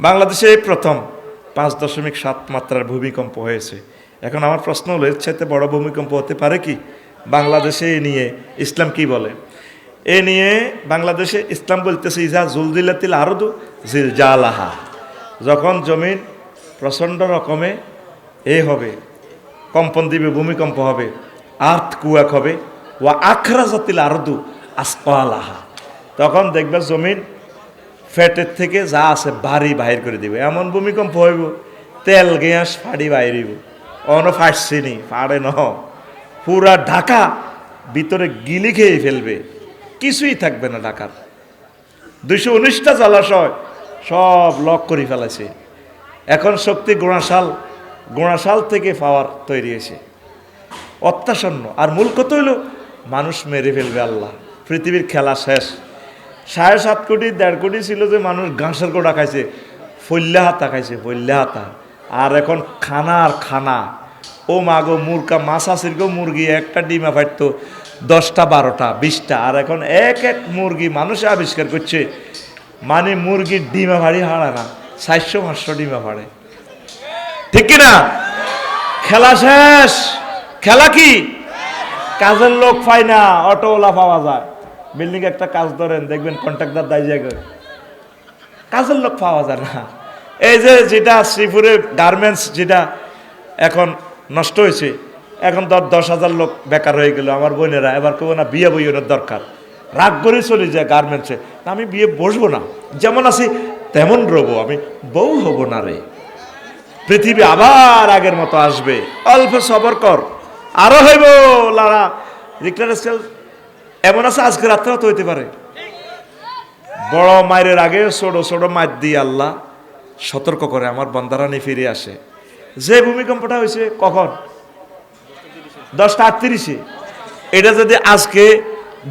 বাংলাদেশে প্রথম পাঁচ দশমিক সাত মাত্রার ভূমিকম্প হয়েছে। এখন আমার প্রশ্ন হলো, এর চাইতে বড় ভূমিকম্প হতে পারে কি? বাংলাদেশে এ নিয়ে ইসলাম কি বলে? এ নিয়ে বাংলাদেশে ইসলাম বলতেছে, ইজা জুলদিলাতিল আরদু জিল জালাহা যখন জমিন প্রচণ্ড রকমে এ হবে, কম্পন দিবে ভূমিকম্প হবে, আর্থ কুয়াক হবে, ওয়া আখরা জাতিল আরদু আসপালাহা তখন দেখবে জমিন ফ্যাটের থেকে যা আছে বাড়ি বাহির করে দিবে। এমন ভূমিকম্প হইব, তেল, গ্যাস, ফাড়ি বাইরিব অন ফাটছিনি ফাড়ে ন পুরা ঢাকা ভিতরে গিলি খেয়ে ফেলবে। কিছুই থাকবে না ঢাকার। দুইশো উনিশটা জলাশয় সব লক করে ফেলেছে। এখন শক্তি গোড়াশাল গোড়াশাল থেকে পাওয়ার তৈরি হয়েছে। অত্যাসন্ন আর মূল কত হইল, মানুষ মেরে ফেলবে আল্লাহ। পৃথিবীর খেলা শেষ। সাড়ে সাত কোটি, দেড় কোটি ছিল যে মানুষ ঘাসের কোটা খাইছে। ফল্লা হাতা খাইছে ফল্লা হাতা। আর এখন খানা আর খানা। ও মা গো, মুরগা মাছ আসির গো, মুরগি একটা ডিমা ফাটতো দশটা, বারোটা, বিশটা। আর এখন এক এক মুরগি মানুষ আবিষ্কার করছে মানে মুরগির ডিমা ভাড়ি হারা না, চারশো, পাঁচশো ডিমা ভাড়ে ঠিক কিনা? খেলা শেষ। খেলা কি? কাজের লোক পাই না, অটোওয়ালা পাওয়া যায়। বিল্ডিং একটা কাজ ধরেন, দেখবেন কন্ট্রাক্টর দায় জায়গায় কাজের লোক পাওয়া যায় না। এই যে যেটা শ্রীপুরে গার্মেন্টস যেটা এখন নষ্ট হয়েছে, এখন ধর দশ হাজার লোক বেকার হয়ে গেল, আমার বোনেরা, এবার কেউ না, বিয়ে বইয়ের দরকার। রাগ করে চলে যায় গার্মেন্টসে আমি বিয়ে বসবো না। যেমন আছি, তেমন রবো। আমি বউ হব না রে। পৃথিবী আবার আগের মতো আসবে। অল্প সবর কর। আরও হইব, লারা। স্কেল এমন আছে আজকে রাত্রে তো হইতে পারে। বড় মায়ের আগে ছোট ছোট মায়ের দিয়ে আল্লাহ সতর্ক করে, আমার বন্দারানি ফিরে আসে। যে ভূমিকম্পটা হয়েছে, কখন? দশটা আটত্রিশে। এটা যদি আজকে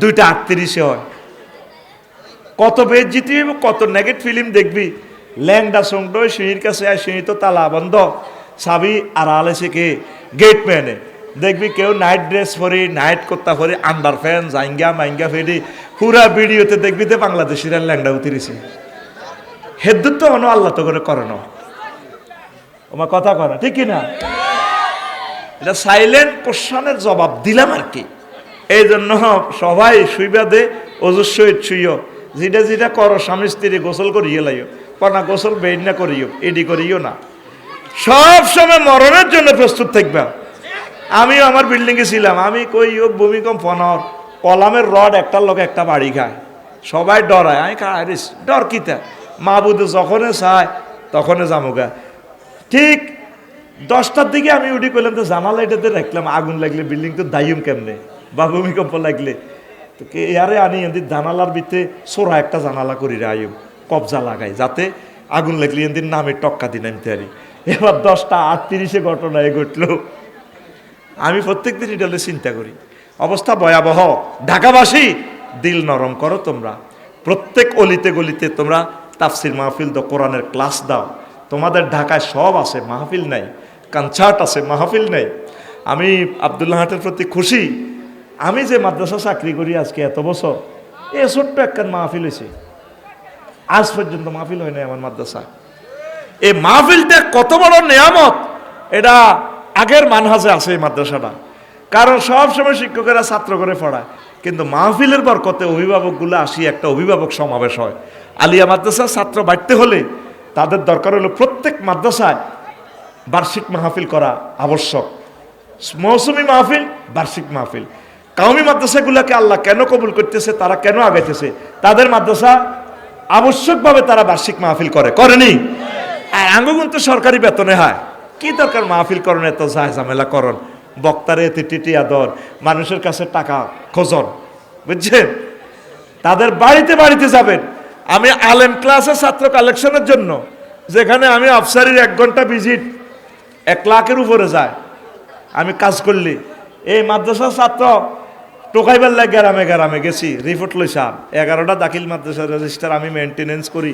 দুইটা আটত্রিশে হয়, কত বেদ জিতি কত নেগেট ফিল্ম দেখবি। ল্যাংডা সঙ্গ সিঁড়ির কাছে আর সিঁড়ি তো তালা বন্ধ। সাবি আর আলেছে কে গেট ম্যানে দেখবি কেউ নাইট ড্রেস পরি নাইট কোত্তা পরি আন্ডার ফ্যান জাইঙ্গা, মাইঙ্গা ফেরি পুরা ভিডিওতে দেখবি তো বাংলাদেশিরা ল্যাংডা উতিরিছে। হেদ্দুর তো অন্য আল্লাহ তো করে করে না। আমার কথা কয় ঠিক না? এটা সাইলেন্ট কোশ্চনের জবাব দিলাম আর কি। এই জন্য সবাই শুইবা দে অজস্বই ছুইও যেটা যেটা করো, স্বামী স্ত্রী গোসল করিয়ে লাইও। কনা গোসল বেড না করিও, এডি করিও না। সব সময় মরণের জন্য প্রস্তুত থাকবা। আমিও আমার বিল্ডিংয়ে ছিলাম। আমি কই ও ভূমিকম্প নর কলামের রড একটার লোক একটা বাড়ি খায়। সবাই ডরায়। আমি খায় ডর কিতা বুধ যখনে চায় তখনই জামুগা ঠিক দশটার দিকে আমি উঠি করলাম তো জানালা এটাতে রাখলাম। আগুন লাগলে বিল্ডিং তো দায়ুম কেমনে? বা ভূমিকম্প লাগলে? তো কে আনি এদি জানালার ভিতরে সোরা একটা জানালা করি রে আয়ুম কবজা লাগাই, যাতে আগুন লাগলে এদিন নামে টক্কা দিন আমি তারি। এবার দশটা আটত্রিশে ঘটনা এ ঘটলো। আমি প্রত্যেক দিন এটা চিন্তা করি। অবস্থা ভয়াবহ। ঢাকাবাসী, দিল নরম করো তোমরা। প্রত্যেক অলিতে গলিতে তোমরা তাফসির মাহফিল দ কোরআনের ক্লাস দাও। তোমাদের ঢাকায় সব আছে, মাহফিল নাই। কনসার্ট আছে, মাহফিল নেই। আমি আবদুল্লাহ হাটের প্রতি খুশি। আমি যে মাদ্রাসা চাকরি করি আজকে এত বছর, এ ছোট্ট একখান মাহফিল হয়েছে। আজ পর্যন্ত মাহফিল হয় নাই আমার মাদ্রাসা এই মাহফিলটা কত বড় নিয়ামত। এটা আগের মানহাজে আছে এই মাদ্রাসাটা। কারণ সব সময় শিক্ষকেরা ছাত্র করে পড়ায়। কিন্তু মাহফিলের বরকতে অভিভাবকগুলো আসি একটা অভিভাবক সমাবেশ হয়। আলিয়া মাদ্রাসার ছাত্র বাড়তে হলে তাদের দরকার হলো প্রত্যেক মাদ্রাসায় বার্ষিক মাহফিল করা আবশ্যক। মৌসুমি মাহফিল, বার্ষিক মাহফিল। কাউমি মাদ্রাসাগুলোকে আল্লাহ কেন কবুল করতেছে, তারা কেন আগাইতেছে? তাদের মাদ্রাসা আবশ্যকভাবে তারা বার্ষিক মাহফিল করে। করেনি? আর আঙ্গুগুন তো সরকারি বেতনে হয়। কি দরকার মাহফিল করণ এত ঝামেলা করণ? বক্তারে এতে টিটিয়া দর, মানুষের কাছে টাকা খোঁজন বুঝছেন? তাদের বাড়িতে বাড়িতে যাবেন। আমি আলেম ক্লাসে ছাত্র কালেকশনের জন্য, যেখানে আমি আফসারির এক ঘণ্টা ভিজিট এক লাখের উপরে যায়, আমি কাজ করলি। এই মাদ্রাসার ছাত্র টোকাইবার লাগে গ্রামে গ্রামে গেছি রিপোর্ট লইসাম এগারোটা দাখিল মাদ্রাসা রেজিস্টার আমি মেনটেনেন্স করি,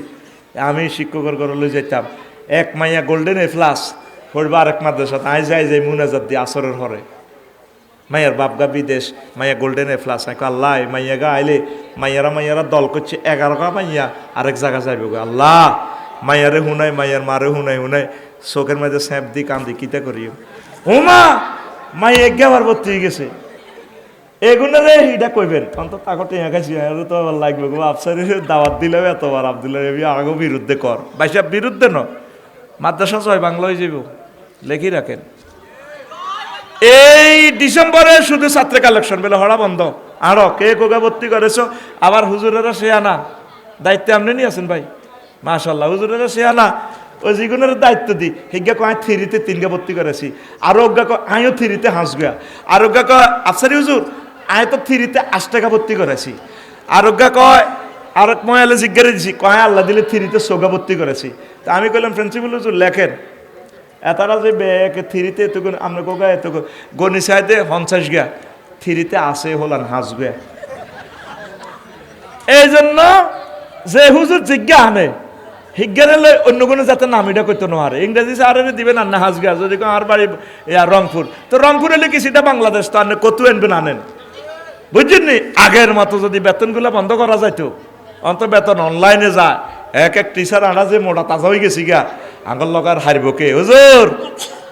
আমি শিক্ষকের ঘরে লই যেতাম এক মাইয়া গোল্ডেন এ প্লাস পড়বা আরেক মাদ্রাসা আই যাই যাই মুনাজাত দিয়ে আসরের হরে। মাইয়ার বাপগা বিদেশ, মাইয়া গোল্ডেন এ প্লাস আমি আল্লাহ মাইয়া গা আইলে মাইয়ারা মাইয়ারা দল করছে, এগারো গা মাইয়া আরেক জায়গা যাইব গো। আল্লাহ মায়ারে হুনাই মায়ার মারে হুনাই হুনাই। চোখের মাঝে স্যাপ দি কান্দি, কিতা করি? ওমা মাই এগে আবার ভর্তি হয়ে গেছে। এগুলো রে এটা কইবেন। অন্ত তাকতে একাছি আর তো আবার লাগবে গো। আফসারি দাওয়াত দিলেও এতবার, আব্দুল্লাহ আগো বিরুদ্ধে কর। বাইসা বিরুদ্ধে ন মাদ্রাসা ছয় বাংলা হয়ে যাব লেখি রাখেন। এই ডিসেম্বরে শুধু ছাত্র কালেকশন বেলে হড়া বন্ধ। আরও কে কোগা ভর্তি করেছ? আবার হুজুরেরা সে আনা দায়িত্ব আপনি নিয়ে আছেন ভাই। মাশাল্লাহ হুজুরেরা সে আনা ওই যেগুলোর দায়িত্ব দি হিজ্ঞা কয় থ্রিতে তিনগা ভর্তি করেছি। আর অজ্ঞা কয় আমিও থ্রিতে হাঁস গা আর অজ্ঞা কয়, আফসারি হুজুর আমি তো থ্রিতে আট টাকা ভর্তি করেছি। আর অজ্ঞা কয়, আর ময়ালে জিজ্ঞাসা দিছি। কয়, আল্লাহ দিলে থ্রিতে সোগা ভর্তি করেছি। তা আমি কইলাম, প্রিন্সিপাল হুজুর, লেখেন। এতারা যে ব্যাগ থ্রিতে এত আমরা কোগা এত গনি সাইডে পঞ্চাশ গা থ্রিতে আসে হলান হাঁস গা এই জন্য যে হুজুর জিজ্ঞা আনে হিজ্ঞানে লই অন্য কোনো যাতে নামিটা করতে নোয়ারে ইংরেজি স্যারের দিবেন আর না হাজগা যদি আমার বাড়ি রংপুর। তো রংপুরে লিখি সেটা বাংলাদেশ, তো আনে কত আনবেন আনেন বুঝছেন নি? আগের মতো যদি বেতনগুলো বন্ধ করা যাইতো অন্ত বেতন অনলাইনে যায়। এক এক টিচার আনা যে মোটা তাজা হয়ে গেছি গা আঙ্গল লগার হারব কে? হুজুর,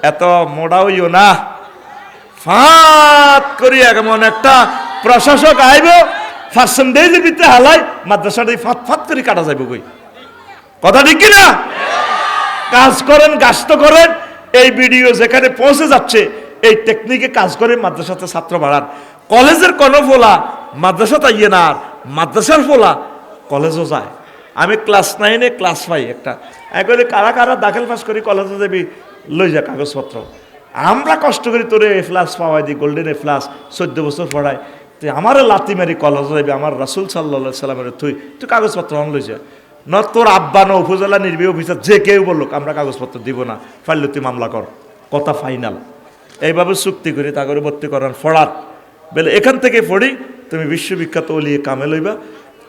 এত মোটা হইও না। ফাত করি এমন একটা প্রশাসক আইব পার্সেন্টেজের ভিতরে হালাই মাদ্রাসাটা ফাত ফাত করে কাটা যাইব কই? কথা ঠিক কিনা? কাজ করেন গাছ করেন, এই ভিডিও যেখানে পৌঁছে যাচ্ছে, এই টেকনিকে কাজ করে মাদ্রাসাতে ছাত্র বাড়ান। কলেজের কোন ফোলা, মাদ্রাসা তাইয়ে না, মাদ্রাসার ফোলা কলেজও যায়। আমি ক্লাস নাইনে ক্লাস পাই একটা। একবারে কারা কারা দাখিল পাস করি কলেজে যাবি, লই যা কাগজপত্র। আমরা কষ্ট করি, তোরে এ প্লাস পাওয়াই দিই গোল্ডেন এ প্লাস চোদ্দ বছর পড়াই। তুই আমারও লাতি মারি কলেজে যাবি, আমার রাসুল সাল্লা সাল্লামের তুই তুই কাগজপত্র অন লই যা। ন, তোর আব্বা, ন উপজেলা নির্বাহী অফিসার যে কেউ বলল আমরা কাগজপত্র দিব না, ফাইলে তুই মামলা কর। কথা ফাইনাল এইভাবে চুক্তি করি তা করে ভর্তি করার ফড়াত বলে, এখান থেকে পড়ি, তুমি বিশ্ববিখ্যাত অলিয়ে কামে লইবা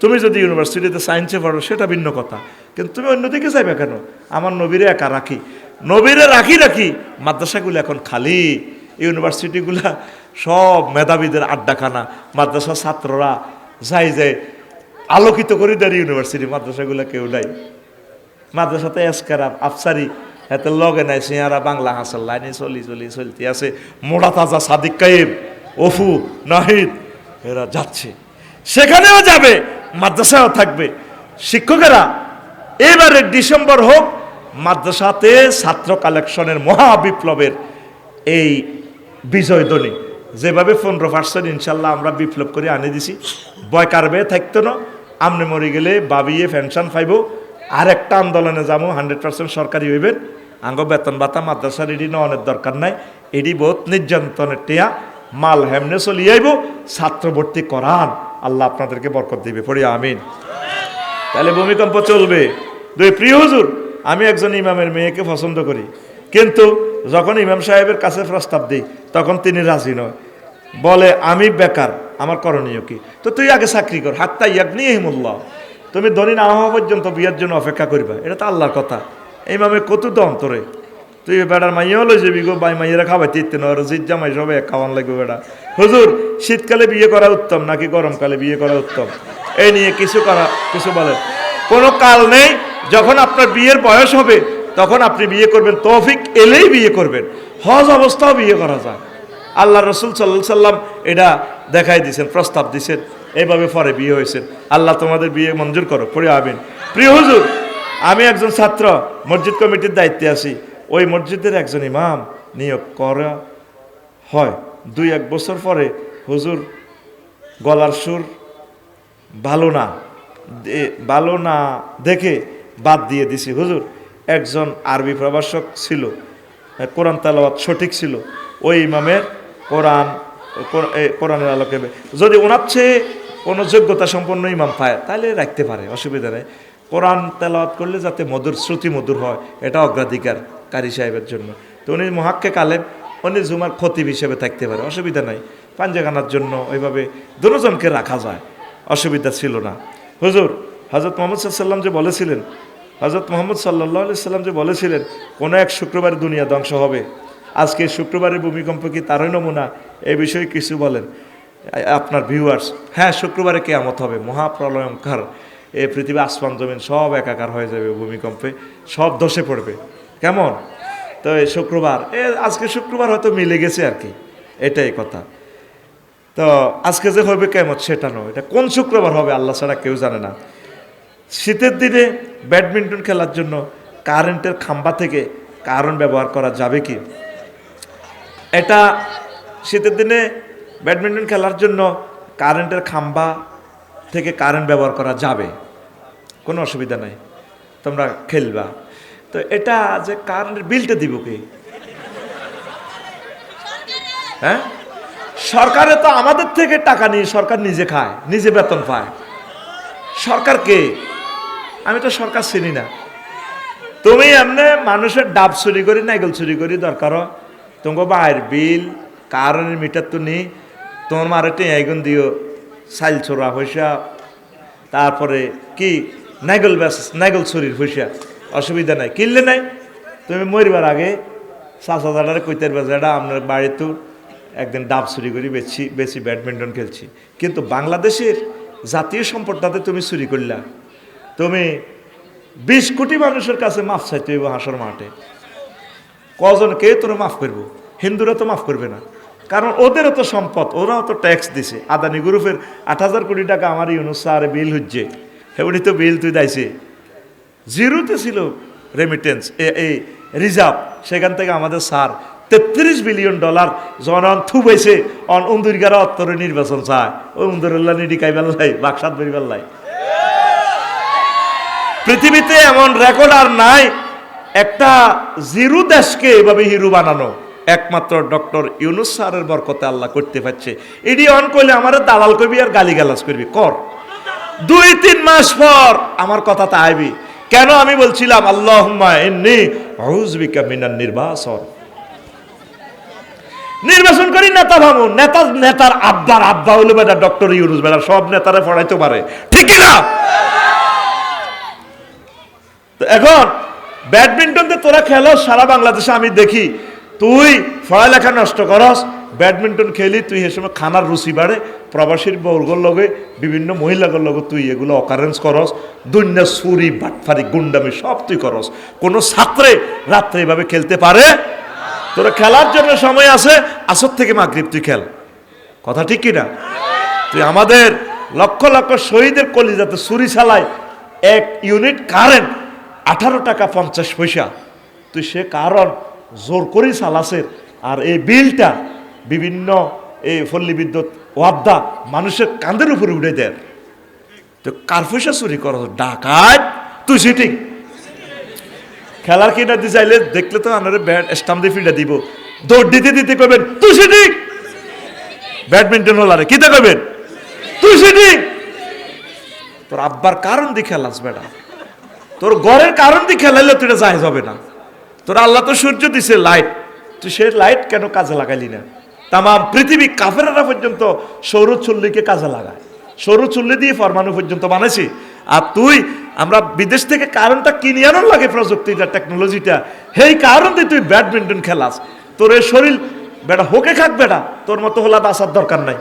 তুমি যদি ইউনিভার্সিটিতে সায়েন্সে পড়ো, সেটা ভিন্ন কথা। কিন্তু তুমি অন্যদিকে যাইবে কেন? আমার নবীরে একা রাখি। নবীরে রাখি রাখি মাদ্রাসাগুলো এখন খালি। ইউনিভার্সিটিগুলা সব মেধাবীদের আড্ডাখানা। মাদ্রাসার ছাত্ররা যাই যায় আলোকিত করে দেয় ইউনিভার্সিটি, মাদ্রাসাগুলো কেউ নাই। মাদ্রাসাতে এসকার, আফসারি, এত লগে নাই সিয়ারা বাংলা হাসাল লাইনে চলি চলি, চলতে আছে। মোড়া তাজা সাদিক কাইম অফু নাহিদ, এরা যাচ্ছে। সেখানেও যাবে। মাদ্রাসাও থাকবে। শিক্ষকেরা, এবারে ডিসেম্বর হোক, মাদ্রাসাতে ছাত্র কালেকশনের মহা বিপ্লবের এই বিজয় ধ্বনি। যেভাবে পনেরো পার্সেন্ট ইনশাল্লাহ আমরা বিপ্লব করে আনে দিছি। বয় কারবে, থাকতো না। আমনে মরে গেলে বাবিয়ে পেনশন পাইব। আর একটা আন্দোলনে যাব, হান্ড্রেড পার্সেন্ট সরকারি হইবেন। আঙ্গ বেতন ভাতা মাদ্রাসার এডি নেওয়ানোর দরকার নাই। এডি বহুত নির্যাতনের টেয়া। মাল হেমনে চলিয়ে আইব, ছাত্র ভর্তি করান। আল্লাহ আপনাদেরকে বরকত দিবে। পড়ি, আমিন। তাহলে ভূমিকম্প চলবে। দুই, প্রিয় হুজুর, আমি একজন ইমামের মেয়েকে পছন্দ করি। কিন্তু যখন ইমাম সাহেবের কাছে প্রস্তাব দিই, তখন তিনি রাজি নয়। বলে, আমি বেকার, আমার করণীয় কি? তো তুই আগে চাকরি কর। হাত হাত্তা ইয়াগনি হিমুল্লাহ তুমি ধনী না হওয়া পর্যন্ত বিয়ের জন্য অপেক্ষা করবা। এটা তো আল্লাহর কথা। ইমামে কত তো অন্তরে তুই বেড়ার মাইয়াও লই যাবি গো, বাই মাইয়েরা খাওয়াইতে ইচ্ছে না জিত জামাই সবাই খাওয়ান লাগবে বেড়া। হুজুর, শীতকালে বিয়ে করা উত্তম নাকি গরমকালে বিয়ে করা উত্তম? এই নিয়ে কিছু করা, কিছু বলেন। কোনো কাল নেই, যখন আপনার বিয়ের বয়স হবে, তখন আপনি বিয়ে করবেন, তৌফিক এলেই বিয়ে করবেন। হজ অবস্থাও বিয়ে করা যায়। আল্লাহ রসুল সাল্লাহ সাল্লাম এটা দেখাই দিয়েছেন প্রস্তাব দিয়েছেন এইভাবে পরে বিয়ে হয়েছেন। আল্লাহ তোমাদের বিয়ে মঞ্জুর করো পড়ে আবেন প্রিয় হুজুর, আমি একজন ছাত্র, মসজিদ কমিটির দায়িত্বে আছি। ওই মসজিদের একজন ইমাম নিয়োগ করা হয়। দুই এক বছর পরে হুজুর গলার সুর ভালো না ভালো না দেখে বাদ দিয়ে দিছি। হুজুর, একজন আরবি প্রভাষক ছিল কোরআন তালাওয়াত সঠিক ছিল, ওই ইমামের কোরআন কোরআনের আলোকে যদি ওনার চেয়ে কোনো যোগ্যতা সম্পন্ন ইমাম পায়, তাহলে রাখতে পারে, অসুবিধা নেই। কোরআন তেলাওয়াত করলে যাতে মধুর শ্রুতি মধুর হয়, এটা অগ্রাধিকার। কারি সাহেবের জন্য। তো উনি মহাক্কে কালেম উনি জুমার খতিব হিসেবে থাকতে পারে, অসুবিধা নাই। পাঞ্জাগানার জন্য ওইভাবে দুজনকে রাখা যায়, অসুবিধা ছিল না। হুজুর হজরত মোহাম্মদ সাল্লাম যে বলেছিলেন হজরত মোহাম্মদ সাল্লাহ সাল্লাম যে বলেছিলেন, কোনো এক শুক্রবার দুনিয়া ধ্বংস হবে, আজকে শুক্রবারের ভূমিকম্প কি তারই নমুনা? এই বিষয়ে কিছু বলেন। আপনার ভিউয়ার্স হ্যাঁ শুক্রবারে কেয়ামত হবে, মহাপ্রলয়ঙ্কার এই পৃথিবী আসমান জমিন সব একাকার হয়ে যাবে ভূমিকম্পে, সব ধসে পড়বে। কেমন? তো এই শুক্রবার, এ আজকে শুক্রবার হয়তো মিলে গেছে আর কি, এটাই কথা। তো আজকে যে হবে কেমন সেটা নয়, এটা কোন শুক্রবার হবে আল্লাহ ছাড়া কেউ জানে না। শীতের দিনে ব্যাডমিন্টন খেলার জন্য কারেন্টের খাম্বা থেকে কারেন্ট ব্যবহার করা যাবে কি? এটা শীতের দিনে ব্যাডমিন্টন খেলার জন্য কারেন্টের খাম্বা থেকে কারেন্ট ব্যবহার করা যাবে। কোনো অসুবিধা নাই, তোমরা খেলবা। তো এটা যে কারেন্টের বিলটা দিব কে? হ্যাঁ? সরকারে তো আমাদের থেকে টাকা নিয়ে সরকার নিজে খায়, নিজে বেতন পায়। সরকার কে? আমি তো সরকার চিনি না। তুমি এমনি মানুষের ডাব চুরি করি, নাইগল চুরি করি, দরকার। তোমাকে বাইর বিল কারেন্টের মিটার তো নেই। তোমার মারে দিও সাইল ছোড়া পয়সা, তারপরে কি? নাইগল ব্যাস নাইগল চুরির পয়সা। অসুবিধা নাই। কিনলে নাই। তুমি মরিবার আগে চাচা দাদারে কইতের বেজাটা আপনার বাড়িতে একদিন ডাব চুরি করি বেশি বেশি ব্যাডমিন্টন খেলছি। কিন্তু বাংলাদেশের জাতীয় সম্পদটাতে তুমি চুরি করলা। তুমি বিশ কোটি মানুষের কাছে মাফ চাইতে হইব হাসর মাঠে। কজন, কে তোরা মাফ করব? হিন্দুরা তো মাফ করবে না। কারণ ওদেরও তো সম্পদ, ওরাও তো ট্যাক্স দিছে। আদানি গ্রুপের আট হাজার কোটি টাকা আমার ইউনুস স্যার বিল হচ্ছে হেউনি তো বিল তুই দাইছে। জিরোতে ছিল রেমিটেন্স এই রিজার্ভ সেখান থেকে আমাদের স্যার তেত্রিশ বিলিয়ন ডলার জনন থুবাইছে অন উন্দুরগারা অত্তরে নির্বাচন চায়। ওই উন্দুরুল্লাহ নিডিকাই বেল্লাই বাক্সাত বেরি বেল্লাই পৃথিবীতে এমন রেকর্ড আর নাই, একটা জিরো দেশকে এভাবে হিরো বানানো। একমাত্র ডক্টর ইউনুস স্যারের বরকতে আল্লাহ করতে পারছে। এডি অন করলে আমার দালাল করবি আর গালি গালাজ করবি, কর। দুই, তিন মাস পর আমার কথা তা আইবি। কেন আমি বলছিলাম আল্লাহ মিনার নির্বাচন নির্বাচন করি, নেতা ভাবুন নেতা, নেতার আব্বার আব্বা হলো বেটা ডক্টর ইউরুজ বেটা, সব নেতারা পড়াইতে পারে। ঠিক না? এখন ব্যাডমিন্টন তোরা খেলো, সারা বাংলাদেশে আমি দেখি। তুই পড়ালেখা নষ্ট করস, ব্যাডমিন্টন খেলি, তুই এ সময় খানার রুচি বাড়ে, প্রবাসীর বর্গর লগে, বিভিন্ন মহিলাগর লগে তুই এগুলো অকারেন্স করস দুনিয়া সুরি বাটফারি, গুন্ডামি সব তুই করস। কোনো ছাত্রে রাত্রে এভাবে খেলতে পারে? তোরা খেলার জন্য সময় আছে, আসর থেকে মাগরিব তুই খেল। কথা ঠিক কিনা? তুই আমাদের লক্ষ লক্ষ শহীদের কলিজাতে সুরি চালায় এক ইউনিট কারেন্ট আঠারো টাকা পঞ্চাশ পয়সা। তুই সে কারণ জোর করেই চালাসের আর এই বিলটা বিভিন্ন এই পল্লী বিদ্যুৎ ওয়াবদা মানুষের কাঁধের উপরে উঠে দেয়। তো কার পয়সা চুরি কর? ডাকাত? তুই সিটিং খেলার কিনা দিয়ে চাইলে দেখলে তো আনারে ব্যাট স্টাম্প দিয়ে ফিল্ডে দিব। দৌড় দিতে দিতে কবেন তুই সিটিং ব্যাডমিন্টন হলারে কিতে করবেন তুই সিটিং তোর আব্বার কারণ দিয়ে খেলাস বেটা। তোর ঘরের কারণ দিয়ে খেলাইলে তুই এটা হবে না। তোর আল্লাহ তো সূর্য দিছে লাইট তুই সে লাইট কেন কাজে লাগাইলি না? তামাম পৃথিবী কাফেরারা পর্যন্ত সৌর সৌরচুল্লিকে কাজে লাগায়। সৌরচুল্লি দিয়ে ফরমানু পর্যন্ত বানাইছি। আর তুই, আমরা বিদেশ থেকে কারণটা কিনে আনার লাগে প্রযুক্তিটা টেকনোলজিটা সেই কারণ তুই ব্যাডমিন্টন খেলাস। তোর এই শরীর, বেটা, হোকে খাক বেটা, তোর মতো হলা বাঁচার দরকার নাই।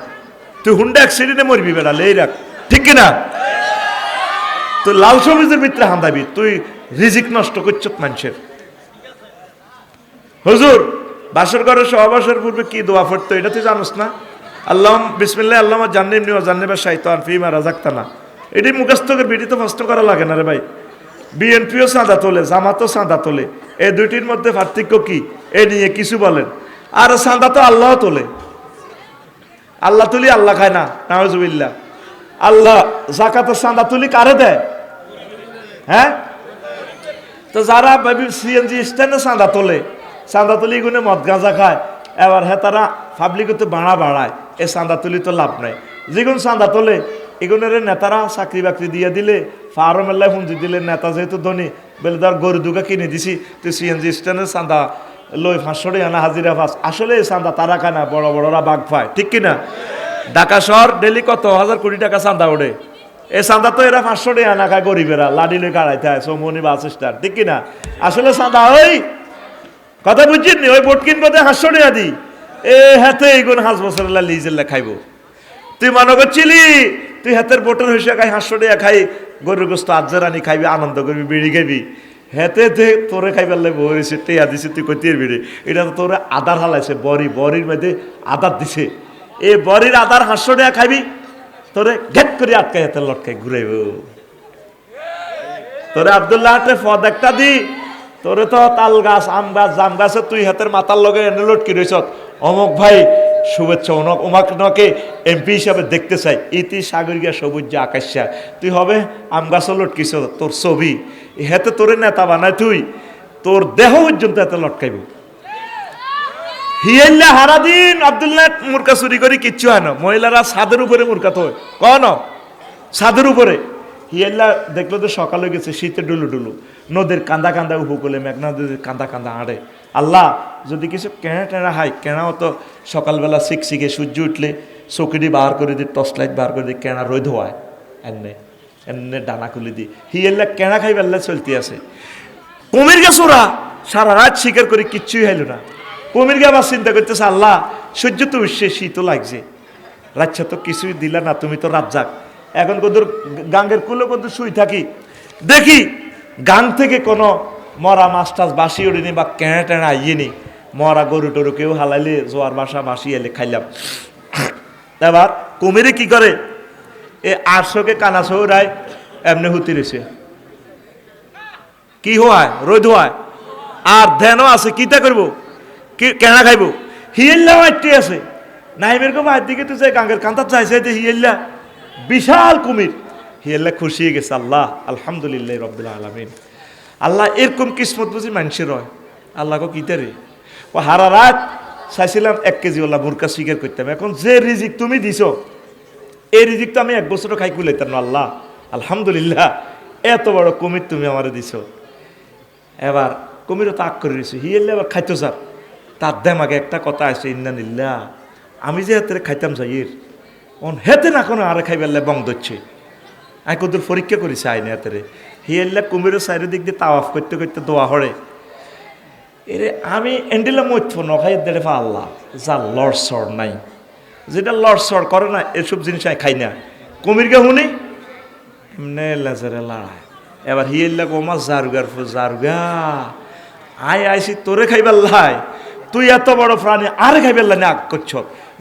তুই হুন্ডা অ্যাক্সিডেন্টে মরবি বেটা, লেই রাখ। ঠিক কিনা? তুই লাল সবুজের ভিতরে হান্দাবি তুই রিজিক নষ্ট করছ মানুষের। হুজুর, বাসর ঘরের সহবাসের পূর্বে কি দোয়া পড়তো? এটা তুই জানোস না? আল্লাহ, বিসমিল্লাহ, আল্লাহ জান্নিম নিও, জান্নিবা শাইতান ফিমা রাজাক্তানা এটি বিটি তো প্রশ্ন করা লাগে না রে ভাই। বিএনপিও চাঁদা তোলে, জামাতও চাঁদা তোলে। এই দুইটির মধ্যে পার্থক্য কি? এ নিয়ে কিছু বলেন। আর চাঁদা তো আল্লাহ তোলে। আল্লাহ তুলি আল্লাহ খায় না নাওজুবিল্লাহ আল্লাহ জাকাতের চাঁদা তুলি কারে দেয়? হ্যাঁ? তো যারা সিএনজি স্ট্যান্ডে চাঁদা তোলে চাঁদা তুলি গুনে মদ গাঁজা খায়। এবার হ্যাঁ তারা পাবলিকতে বাড়া বাড়ায়, এ চাঁদা তুলি তো লাভ নাই। যেগুন চাঁদা তোলে এগুনের নেতারা চাকরি বাকরি দিয়ে দিলে ফার্ম এল্লাই হুঁজি দিলে, নেতা যেহেতু ধনী বলে ধর গরু দুগা কিনে দিছি তুই সিএনজি স্ট্যান্ডে চাঁদা লই পাঁচশো আনা হাজিরা পাস। আসলে এই চাঁদা তারা খায় না, বড় বড়রা বাঘ পায় ঠিক কিনা ঢাকা শহর ডেলি কত হাজার কোটি টাকা চাঁদা ওঠে এই চাঁদা তো এরা পাঁচশো টাকা না খায় গরিবেরা, লাডি লই কাড়াইতে হয় সৌমনি বাস স্ট্যান্ড, ঠিক কিনা আসলে চাঁদা ওই কথা বুঝছেন ওই বোট কিনবো তো টাকা দি। এ হাতে এইগুন হাঁস বছরের লিজের খাইব। তুই মনে করছিলি? তুই হাতের বোটের হইসা খাই টাকা খাই, গরুর গোস্ত আজ্জার আনি খাইবি, আনন্দ করবি, বিড়ি খাইবি। হেতে দে, তোরে খাইবার লাগে বইছে টেয়া দিছে, তুই কইতে বিড়ি এটা তো তোরে আদার হালাইছে বড়ি বড়ির মধ্যে আদার দিছে। এই বড়ির আদার হাস্য টাকা খাইবি, তোরে ঘেট করে আটকাই হাতে লটকাই ঘুরাইব। তোরে আবদুল্লাহ হাটে ফদ একটা দি তোরে তো তাল গাছ, আম গাছ, জাম গাছে তুই হাতের মাথার লগে এনে লটকি রয়েছ অমক ভাই, শুভেচ্ছা অনক ওমাক নকে এমপি হিসাবে দেখতে চাই। ইতি সাগরিকা সবুজ যে আকাশা তুই হবে আম গাছও লটকিছ, তোর ছবি। হেতে তোরে নেতা বানায় তুই তোর দেহ পর্যন্ত এত লটকাইব। হিয়াল্লা হারাদিন আবদুল্লাহ মুরকা চুরি করি কিচ্ছু হয় না। মহিলারা ছাদের উপরে মুরকা তো কন ছাদের উপরে। হিয়াল্লা দেখল তো সকালে গেছে, শীতে ডুলু ডুলু। নদীর কান্দা কান্দা উপকূলে মেঘনা নদীর কান্দা কান্দা হাঁড়ে আল্লাহ যদি কিছু কেনা টেনা হয় কেনাও তো সকালবেলা শিখ শিখে সূর্য উঠলে চকিটি বার করে দিই টর্চ লাইট বার করে দিই কেনা রোদ হওয়ায় এনে এনে ডানা খুলে দিই হিয়াল্লা কেনা খাই বেলা চলতে আছে। কুমির গেছে ওরা সারা রাত শিকার করে কিচ্ছুই হইল না। কুমির গে আবার চিন্তা করতেছে, আল্লাহ, সূর্য তো উঠছে শীতও লাগছে। রাচ্ছা তো কিছুই দিলা না, তুমি তো রাত যাক এখন কদুর গাঙ্গের কুলো কদুর শুই থাকি। দেখি গাং থেকে কোনো মরা মাছ টাছ বাসি ওড়িনি বা কেনা টেনা আইয়েনি। মরা গরু টরু কেউ হালাইলে জোয়ার বাসা বাসি এলে খাইলাম। এবার কুমিরে কি করে? এ আটশোকে কানা সৌরায় এমনি হুতি রয়েছে কি হওয়ায়? রোদ হওয়ায়? আর ধ্যানও আছে, কিতা করব? কি কেনা খাইব? হিয়েল্লাও একটি আছে। নাইমের কম আর দিকে তো যে গাঙ্গের কান্তার চাইছে যে হিয়েল্লা। বিশাল কুমির। হিয়েল্লা খুশি গেছে, আল্লাহ, আলহামদুলিল্লাহ রব্দুল্লাহ আলমিন। আল্লাহ এরকম কিসমত বুঝি মানুষের হয়। আল্লাহকে কিতে রে? ও হারা রাত চাইছিলাম এক কেজি ওলা মুরকা স্বীকার করতাম। এখন যে রিজিক তুমি দিছ, এই রিজিক তো আমি এক বছরও খাই কুলাইতাম আল্লাহ, আলহামদুলিল্লাহ, এত বড় কুমির তুমি আমারে দিছো। এবার কুমিরও তাক করে দিয়েছে হিয়েলে এবার খাইতো স্যার তার দেমাগে একটা কথা আছে ইন্নানিল্লা আমি যে হাতে খাইতাম যাইয়ের অন হেতে না কোনো আরে খাইবেলে বং ধরছে। আমি কদূর পরীক্ষা করেছি আইনে হাতে হিয়েল্লা কুমিরের চারিদিক দিয়ে তাওয়াফ করতে করতে দোয়া হরে এরে আমি এন্ডিলা মধ্য নখাই দেড়ে ফা আল্লাহ, যা লড়সড় নাই। যেটা লড়সড় করে না, এসব জিনিস আমি খাই না। কুমিরকে শুনি? এমনি লেজারে লড়ায়। এবার হিয়েল্লা গোমা জারুগার ফু জারুগা আই আইসি তোরে খাইবার লাই। তুই এত বড় প্রাণী, আর খাইবার লাই আগ করছ।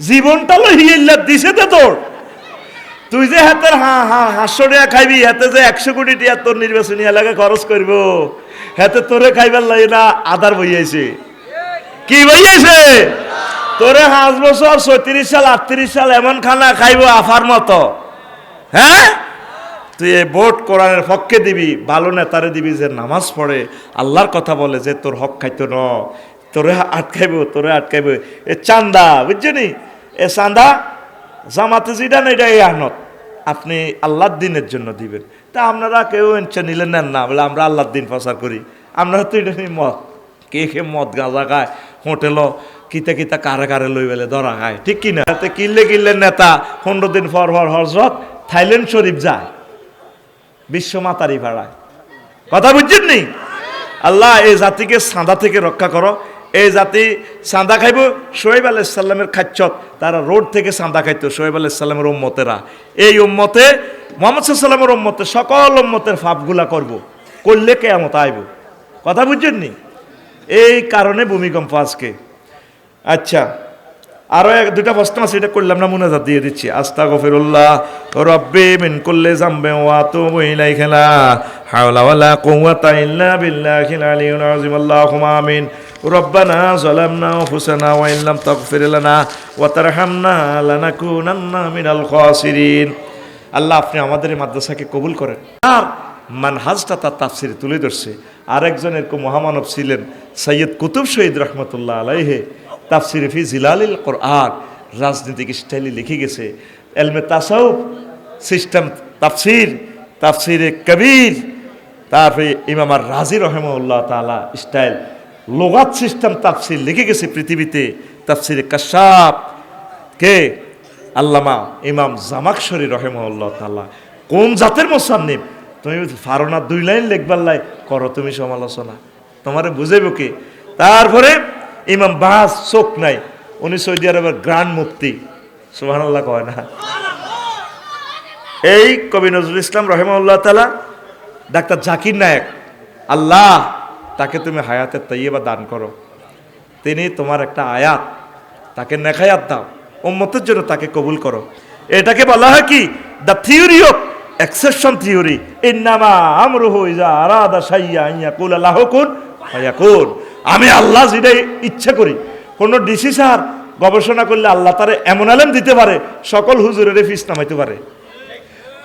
জীবনটা লো হিয়েল্লা দিছে তো তোর। তুই যে হাতের হা হা হাস্য টাকা খাইবি, হাতে যে একশো কোটি টিয়া তোর নির্বাচনী এলাকায় খরচ করব, হাতে তোরে খাইবার লাই না, আধার বইয়াছে কি বইয়াছে তোরে পাঁচ বছর ছত্রিশ সাল, আটত্রিশ সাল এমন খানা খাইব আফার মতো। হ্যাঁ? তুই এই ভোট কোরআনের পক্ষে দিবি, ভালো নেতারে দিবি যে নামাজ পড়ে, আল্লাহর কথা বলে যে তোর হক খাইতো ন। তোরে আটকাইব তোরে আটকাইব। এ চান্দা, বুঝছ নি? এ চান্দা জামাতে যেটা না এটা এই আহনত। আপনি আল্লাহর দিনের জন্য দিবেন। তা আপনারা কেউ এনছে নিলেন নেন না বলে আমরা আল্লাহর দিন প্রচার করি। আমরা তো এটা নিয়ে মদ, কে কে মদ গাঁজা খায় হোটেল কিতা কিতা কারে কারে লই বেলে ধরা খায়, ঠিক কিনা তাতে কিনলে কিনলে নেতা, পনেরো দিন পর পর হজরত থাইল্যান্ড শরীফ যায়, বিশ্ব মাতারি ভাড়ায়। কথা বুঝছেন নি? আল্লাহ এই জাতিকে সাঁদা থেকে রক্ষা করো এই জাতি চাঁদা খাইব। সোহেব আলাইসাল্লামের খাচ্ছত, তারা রোড থেকে চাঁদা খাইতো সোহেব আলাইসাল্লামের উম্মতেরা। এই উম্মতে, মোহাম্মদ সাল্লামের উম্মতে সকল উম্মতের ফাপগুলা করব। করলে কেমত আইব। কথা বুঝছেন নি? এই কারণে ভূমিকম্প আজকে। আচ্ছা আরও এক দুটা প্রশ্ন আছে, এটা করলাম না, মুনাজাত দিয়ে দিচ্ছি। আস্তা গফিরুল্লাহ রব্বে মিন কুল্লি জামবে ওয়া তুবু ইলাইকা হাওলা ওয়ালা কুওয়াতা ইল্লা বিল্লাহিল আলিয়্যিল আযীম। আল্লাহুম্মা আমিন। রব্বানা انفسنا وان ওয়াইল্লাম تغفر لنا وترحمنا لنكونن মিনাল الخاسرين আল্লাহ, আপনি আমাদের এই মাদ্রাসাকে কবুল করেন। আর মানহাজটা তার তাফসিরে তুলে ধরছে। আরেকজন এরকম মহামানব ছিলেন সৈয়দ কুতুব শহীদ রহমতুল্লাহ আলাইহে। তাফসিরে ফি জিলালিল কোরআন রাজনীতিক স্টাইলে লিখে গেছে, এলমে তাসাউফ সিস্টেম তাফসির, তাফসিরে কবির, তারপরে ইমামার রাজি রহমউল্লাহ তালা স্টাইল লোগাত সিস্টেম তাফসির লিখে গেছে পৃথিবীতে, তাফসিরে কাশাপ কে? আল্লামা ইমাম জামাকশরী রহেমউল্লাহ তাল্লাহ কোন জাতের মোসান্নিম তুমি ফারোনা দুই লাইন লিখবার লাই, করো তুমি সমালোচনা। তোমারে বুঝাইব কি? তারপরে ইমাম বাস চোখ নাই, উনি সৌদি আরবের গ্রান্ড মুফতি। সুবহানাল্লাহ কয় না? এই কবি নজরুল ইসলাম রহেমাউল্লাহ তালা ডাক্তার জাকির নায়ক, আল্লাহ তাকে তুমি হায়াতের তৈবা দান করো। তিনি তোমার একটা আয়াত, তাকে নেখায়াত দাও। উম্মতের জন্য তাকে কবুল করো। এটাকে বলা হয় কি? The theory of exception theory ইন্নামা আমরুহু ইজা আরাদা শাইয়া ইয়া কুল আল্লাহ কুন ফায়াকুন। আমি আল্লাহ যেটা ইচ্ছা করি, কোন ডিসি স্যার গবেষণা করলে আল্লাহ তারে এমন আলেম দিতে পারে, সকল হুজুরের ফিস নামাইতে পারে।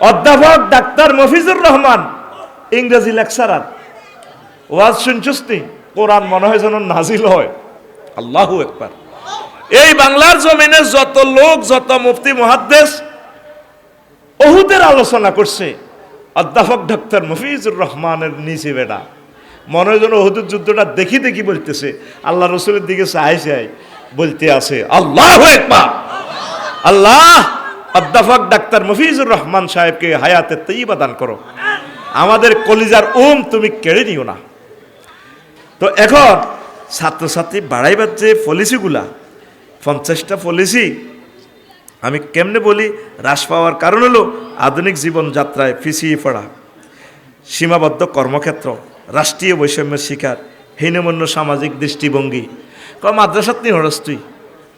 অধ্যাপক ডাক্তার মফিজুর রহমান, ইংরেজি লেকচারার। ওয়াজ শুনছুস নি? কোরআন মনে হয় যেন নাজিল হয়। আল্লাহু একবার এই বাংলার জমিনে যত লোক, যত মুফতি মহাদ্দেশ অহুদের আলোচনা করছে, অধ্যাপক ডাক্তার মফিজুর রহমানের নিচে বেটা। মনে হয় যেন অহুদের যুদ্ধটা দেখি দেখি বলতেছে। আল্লাহ রসুলের দিকে চাই চাই বলতে আছে। আল্লাহ একবার আল্লাহ, অধ্যাপক ডাক্তার মফিজুর রহমান সাহেবকে হায়াতে তৈবা দান করো। আমাদের কলিজার ওম তুমি কেড়ে নিও না। তো এখন ছাত্রছাত্রী বাড়াইবার যে পলিসিগুলা, পঞ্চাশটা পলিসি, আমি কেমনে বলি, হ্রাস পাওয়ার কারণ হলো আধুনিক জীবনযাত্রায় পিছিয়ে পড়া, সীমাবদ্ধ কর্মক্ষেত্র, রাষ্ট্রীয় বৈষম্যের শিকার, হীনমন্য সামাজিক দৃষ্টিভঙ্গি ক মাদ্রাসাত নি হরস তুই?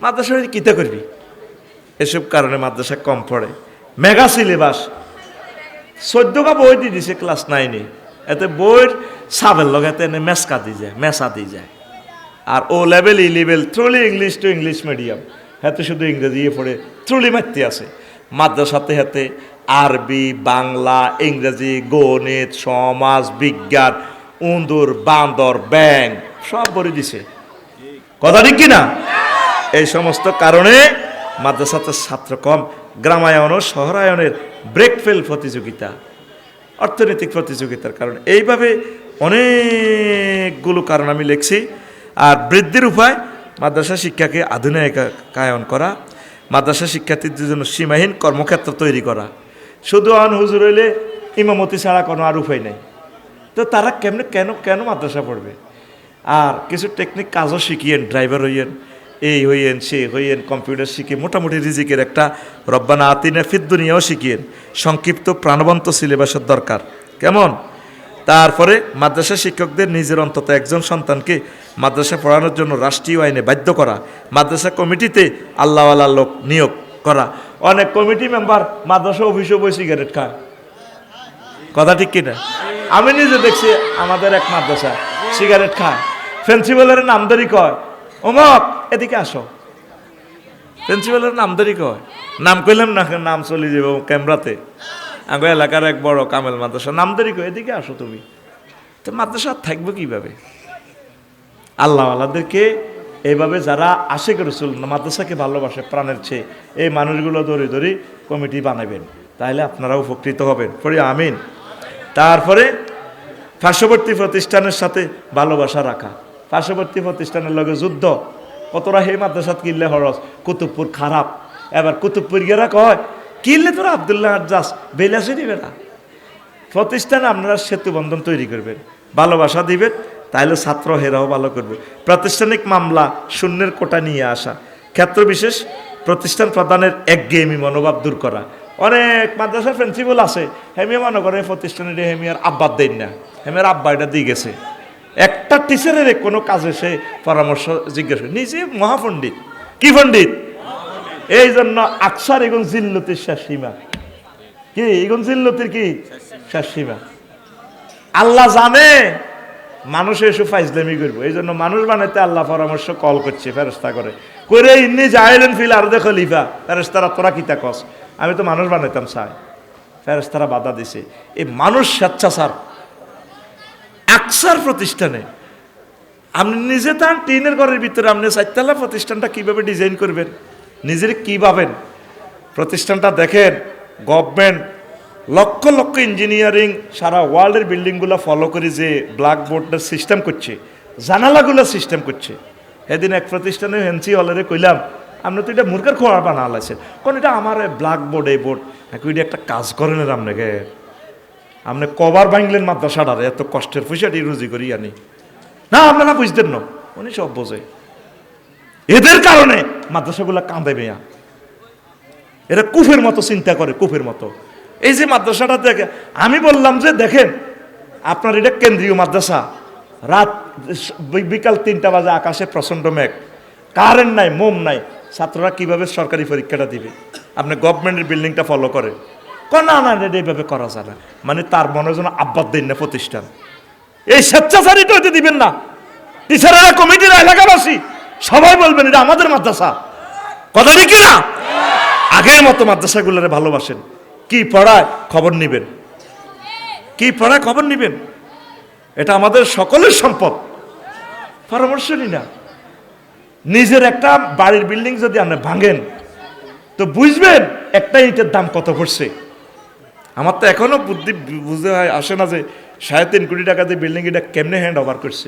মাদ্রাসা কিতা করবি? এসব কারণে মাদ্রাসা কম পড়ে। Mega syllabus. চোদ্দটা বই দি দিছে, ক্লাস নাইনে। এতে বইয়ের সাবের লগাতে এনে মেসকা দি যায়, মেসা দি যায়। আর ও লেভেল ই, level thoroughly, English to English medium. হাতে শুধু ইংরেজি ইয়ে পড়ে থ্রুলি মারতে আছে মাদ্রাসাতে হাতে আরবি, বাংলা, ইংরেজি, গণিত, সমাজ, বিজ্ঞান, উন্দুর, বান্দর ব্যাং সব বলে দিছে। কথা ঠিক কিনা? এই সমস্ত কারণে মাদ্রাসাতে ছাত্র কম গ্রামায়ন ও শহরায়নের ব্রেকফেল প্রতিযোগিতা। অর্থনৈতিক প্রতিযোগিতার কারণে। এইভাবে অনেকগুলো কারণ আমি লিখছি। আর বৃদ্ধির উপায়, মাদ্রাসা শিক্ষাকে আধুনিকায়ন করা, মাদ্রাসা শিক্ষার্থীদের জন্য সীমাহীন কর্মক্ষেত্র তৈরি করা। শুধু আন হুজুর হইলে ইমামতি ছাড়া কোনো আর উপায় নেই। তো তারা কেমনে, কেন কেন মাদ্রাসা পড়বে? আর কিছু টেকনিক কাজও শিখিয়েন ড্রাইভার হইয়েন। এই হইয়েন সে হইয়েন কম্পিউটার শিখে মোটামুটি রিজিকের একটা রব্বানা আতিনা ফিদ্দুনিয়াও শিখিয়েন। সংক্ষিপ্ত প্রাণবন্ত সিলেবাসের দরকার। কেমন? তারপরে মাদ্রাসা শিক্ষকদের নিজের অন্তত একজন সন্তানকে মাদ্রাসা পড়ানোর জন্য রাষ্ট্রীয় আইনে বাধ্য করা, মাদ্রাসা কমিটিতে আল্লাহওয়ালা লোক নিয়োগ করা। অনেক কমিটি মেম্বার মাদ্রাসা অফিসে বই সিগারেট খায়। কথা ঠিক কিনা? আমি নিজে দেখছি আমাদের এক মাদ্রাসা সিগারেট খায়। প্রিন্সিপালের নামদারি কয় অমক এদিকে আসো। প্রিন্সিপালের নাম নামদারি কয়? নাম কইলাম না, নাম চলে যাব ক্যামেরাতে আগে এলাকার এক বড় কামেল মাদ্রাসা। নাম নামদারি কয়, এদিকে আসো তুমি। তো মাদ্রাসা থাকবে কীভাবে? আল্লাহ আল্লাহদেরকে এইভাবে যারা আশেখ রসুল মাদ্রাসাকে ভালোবাসে প্রাণের চেয়ে, এই মানুষগুলো দড়ি দড়ি কমিটি বানাবেন। তাহলে আপনারা উপকৃত হবেন। পরে আমিন। তারপরে পার্শ্ববর্তী প্রতিষ্ঠানের সাথে ভালোবাসা রাখা। পার্শ্ববর্তী প্রতিষ্ঠানের লগে যুদ্ধ। কতটা হে মাদ্রাসাত কিনলে হরস কুতুবপুর খারাপ। এবার কুতুবপুর গেরা কয়, কিনলে তোরা আবদুল্লাহ যাস বেলাসে দিবে না। প্রতিষ্ঠানে আপনারা সেতু বন্ধন তৈরি করবেন, ভালোবাসা দিবেন তাহলে ছাত্র হেরাও ভালো করবে। প্রাতিষ্ঠানিক মামলা, শূন্যের কোটা নিয়ে আসা। ক্ষেত্র বিশেষ, প্রতিষ্ঠান প্রদানের একঘেয়েমি মনোভাব দূর করা। অনেক মাদ্রাসা প্রিন্সিপাল আছে। হেমিয়া মনে করে প্রতিষ্ঠানের হেমিয়ার আব্বার দেন না। হেমিয়ার আব্বা এটা দিয়ে গেছে। একটা টিচারের কোনো কাজে সে পরামর্শ জিজ্ঞেস করে, নিজে মহাপণ্ডিত। কি পণ্ডিত? এই জন্য আকসার এগুন জিল্লতির শেষ কি, এগুন জিল্লতির কি? শেষ আল্লাহ জানে, মানুষ এসে ফাইজলামি করব। এই জন্য মানুষ বানাইতে আল্লাহ পরামর্শ কল করছে ফেরস্তা করে। করে ইন্নি যাইলেন ফিল আর দেখো লিফা ফেরস্তারা তোরা কিতা কস আমি তো মানুষ বানাইতাম চাই ফেরস্তারা বাধা দিছে। এই মানুষ স্বেচ্ছাচার। আকসার প্রতিষ্ঠানে। আপনি নিজে তার টিনের ঘরের ভিতরে, আপনি চারতলা প্রতিষ্ঠানটা কীভাবে ডিজাইন করবেন? নিজের কি ভাবেন? প্রতিষ্ঠানটা দেখেন গভর্নমেন্ট লক্ষ লক্ষ ইঞ্জিনিয়ারিং সারা ওয়ার্ল্ডের বিল্ডিংগুলো ফলো করে যে ব্ল্যাকবোর্ডের সিস্টেম করছে, জানালাগুলো সিস্টেম করছে। সেদিন এক প্রতিষ্ঠানে হেনসি হলেরে কইলাম আপনি তো এটা মুরগের খোয়া বানা আছে কোন, এটা আমার ব্ল্যাকবোর্ড এই বোর্ড একটা কাজ করেন আপনাকে আপনি কবার ভাঙলেন মাদ্রাসাটার এত কষ্টের পয়সাটি রুজি করি আনি। না, আপনারা বুঝতেন না, উনি সব বোঝে। এদের কারণে মাদ্রাসাগুলো কাঁদে মেয়া। এরা কুফের মতো চিন্তা করে, কুফের মতো। এই যে মাদ্রাসাটা দেখে, আমি বললাম যে, দেখেন, আপনার এটা কেন্দ্রীয় মাদ্রাসা। রাত বিকাল তিনটা বাজে, আকাশে প্রচণ্ড মেঘ। কারেন্ট নাই, মোম নাই। ছাত্ররা কীভাবে সরকারি পরীক্ষাটা দিবে? আপনি গভর্নমেন্টের বিল্ডিংটা ফলো করে। না না এইভাবে করা না। মানে তার মনে যেন আব্বাদ দিন না প্রতিষ্ঠান। এই স্বেচ্ছাচারিত হইতে দিবেন না। টিচারেরা কমিটির এলাকাবাসী সবাই বলবেন, এটা আমাদের মাদ্রাসা। কথা ঠিক না আগের মতো মাদ্রাসাগুলোরে ভালোবাসেন। কি পড়ায় খবর নিবেন? কি পড়ায় খবর নিবেন? এটা আমাদের সকলের সম্পদ। পরামর্শ নি না। নিজের একটা বাড়ির বিল্ডিং যদি আপনি ভাঙেন, তো বুঝবেন একটা ইটের দাম কত পড়ছে। আমার তো এখনও বুদ্ধি বুঝতে হয়, আসে না যে সাড়ে তিন কোটি টাকা দিয়ে বিল্ডিং এটা কেমনে হ্যান্ড ওভার করছে।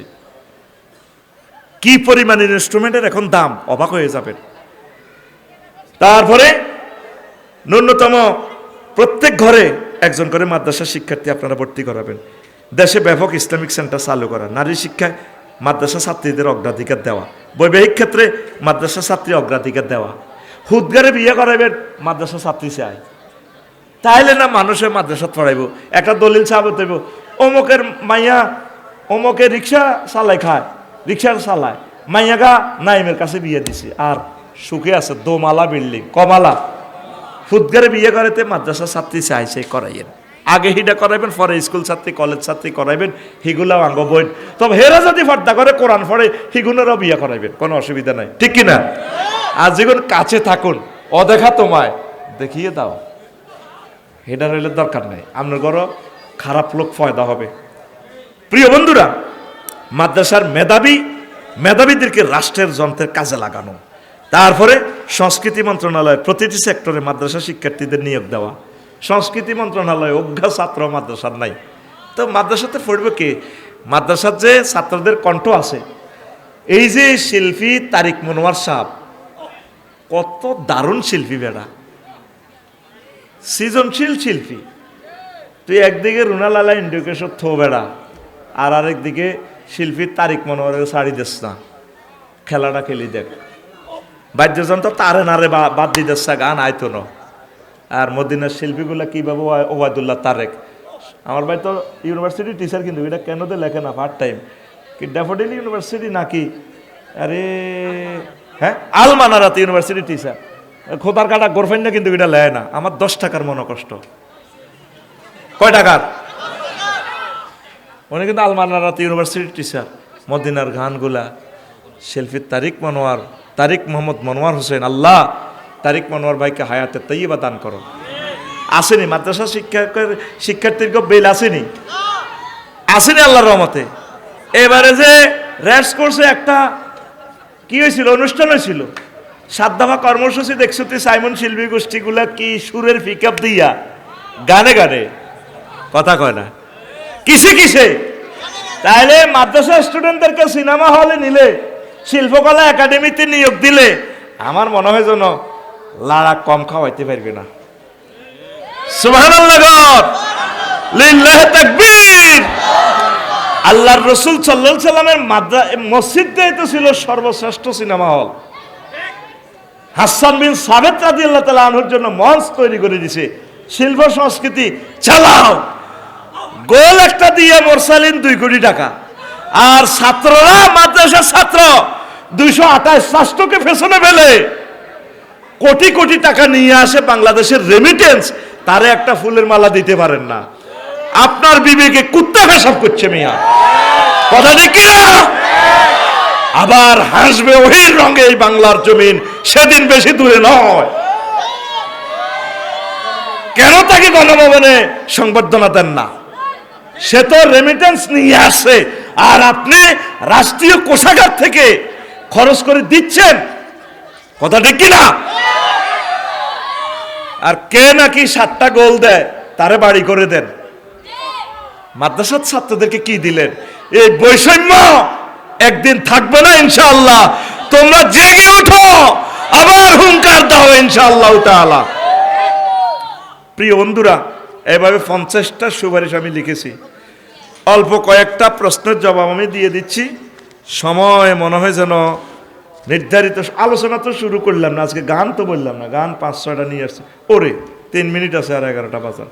কি পরিমাণ ইনস্ট্রুমেন্টের এখন দাম? অবাক হয়ে যাবেন। তারপরে ন্যূনতম প্রত্যেক ঘরে একজন করে মাদ্রাসা শিক্ষার্থী আপনারা ভর্তি করাবেন। দেশে ব্যাপক ইসলামিক সেন্টার চালু করা। নারী শিক্ষায় মাদ্রাসা ছাত্রীদের অগ্রাধিকার দেওয়া। বৈবাহিক ক্ষেত্রে মাদ্রাসা ছাত্রী অগ্রাধিকার দেওয়া। হুদগারে বিয়ে করাবেন মাদ্রাসা ছাত্রী চাই তাইলে না মানুষের মাদ্রাসা পড়াইব, একটা দলিল সাবত হইব, অমুকের মাইয়া অমুকে রিক্সা চালাই খায়, রিক্সা চালায় মাইয়াগা নাইমের কাছে বিয়ে দিছে, আর সুখে আছে, দোমালা বিল্ডিং, কমালা। ফুটগারে বিয়ে করাতে মাদ্রাসা ছাত্রী চাই সেই করাইয়েন। আগে হিটা করাইবেন, পরে স্কুল ছাত্রী, কলেজ ছাত্রী করাইবেন হিগুলাও আঙ্গ বইন তবে হেরা যদি ফর্দা করে, কোরআন পড়ে, হিগুনেরও বিয়ে করাইবেন, কোনো অসুবিধা নাই। ঠিক কিনা? আর যেগুন কাছে থাকুন, অদেখা তোমায় দেখিয়ে দাও। এটা রইলে দরকার নাই। আপনার ঘরও খারাপ লোক ফয়দা হবে। প্রিয় বন্ধুরা, মাদ্রাসার মেধাবী, মেধাবীদেরকে রাষ্ট্রের যন্ত্রের কাজে লাগানো। তারপরে সংস্কৃতি মন্ত্রণালয় প্রতিটি সেক্টরে মাদ্রাসা শিক্ষার্থীদের নিয়োগ দেওয়া। সংস্কৃতি মন্ত্রণালয় অজ্ঞা ছাত্র মাদ্রাসার নাই। তো মাদ্রাসাতে পড়বে কে? মাদ্রাসার যে ছাত্রদের কণ্ঠ আছে। এই যে শিল্পী তারিক মনোয়ার সাহ কত দারুণ শিল্পী বেড়া সৃজনশীল শিল্পী। তুই একদিকে রুনালালা ইন্ডিকেশন থো বেড়া, আর আরেকদিকে শিল্পী তারিক মনোহরের শাড়ি দিস না। খেলাটা খেলি দেখ। বাদ্যযন্ত্র তারে নারে বাদ দিতেছে গান আইতো না। আর মদিনার শিল্পীগুলা কীভাবে ওবায়দুল্লাহ তারেক। আমার ভাই তো ইউনিভার্সিটি টিচার কিন্তু, এটা কেন তো লেখে না পার্ট টাইম কি ড্যাফোডিল ইউনিভার্সিটি নাকি? আরে হ্যাঁ? Almanarat university teacher. খোদার কাটা গোরফাইন না কিন্তু এটা লেয় না। আমার দশ টাকার মনে কষ্ট কয় টাকার? উনি কিন্তু আলমানারাত ইউনিভার্সিটি টিচার মদিনার গানগুলা শিল্পী তারিক মনোয়ার, তারিক মোহাম্মদ মনোয়ার হোসেন, আল্লাহ, তারিক মনোয়ার ভাইকে হায়াতে তৈবা দান করো। আসেনি, মাদ্রাসা শিক্ষকের, শিক্ষার্থীর বেল আসেনি? আসেনি আল্লাহর রহমতে। এবারে যে র্যাস করছে একটা, কি হয়েছিল? অনুষ্ঠান হয়েছিল? সাত দফা কর্মসূচি দেখছ তুই, সাইমন শিল্পী গোষ্ঠীগুলা কি সুরের পিক আপ দিয়া? গানে গানে। কথা কয় না। কিসে কিসে? তাহলে মাদ্রাসা স্টুডেন্টদেরকে সিনেমা হলে নিলে, শিল্পকলা একাডেমিতে নিয়োগ দিলে, আমার মনে হয় যেন লাড়া কম খাওয়াইতে পারবে না। আল্লাহর রসুল সাল্লাহ সাল্লামের মাদ্রা মসজিদটাই তো ছিল সর্বশ্রেষ্ঠ সিনেমা হল হাসান বিন সাবেত রাজি আল্লাহ তালা আনহুর জন্য মঞ্চ তৈরি করে দিছে। শিল্প সংস্কৃতি, চালাও। গোল একটা দিয়ে মোরসালিন দুই কোটি টাকা। আর ছাত্ররা, মাদ্রাসার ছাত্র, দুইশো আঠাশ রাষ্ট্রকে ফেসনে ফেলে। কোটি কোটি টাকা নিয়ে আসে বাংলাদেশের রেমিটেন্স তারে একটা ফুলের মালা দিতে পারেন না। আপনার বিবেকে কুত্তা পেশাব করছে মিয়া। কথা ঠিক? আবার হাসবে ওই রঙে এই বাংলার জমিন। সেদিন বেশি দূরে নয়। কেন তাকে গণভবনে সংবর্ধনা দেন না? সে তো রেমিটেন্স নিয়ে আসে। আর আপনি রাষ্ট্রীয় কোষাগার থেকে খরচ করে দিচ্ছেন। কথা ঠিক কিনা? আর কে নাকি সাতটা গোল দেয়, তারে বাড়ি করে দেন। মাদ্রাসার ছাত্রদেরকে কি দিলেন? এই বৈষম্য একদিন থাকবে না ইনশাআল্লাহ। তোমরা জেগে ওঠো আবার হুঙ্কার দাও ইনশাআল্লাহ তাআলা। প্রিয় বন্ধুরা, এভাবে পঞ্চাশটা সুপারিশ আমি লিখেছি। অল্প কয়েকটা প্রশ্নের জবাব আমি দিয়ে দিচ্ছি। সময় মনে হয় যেন নির্ধারিত, আলোচনা তো শুরু করলাম না, আজকে গান তো বললাম না, গান পাঁচ ছয়টা নিয়ে আসছে। ওরে, তিন মিনিট আছে আর এগারোটা বাজার।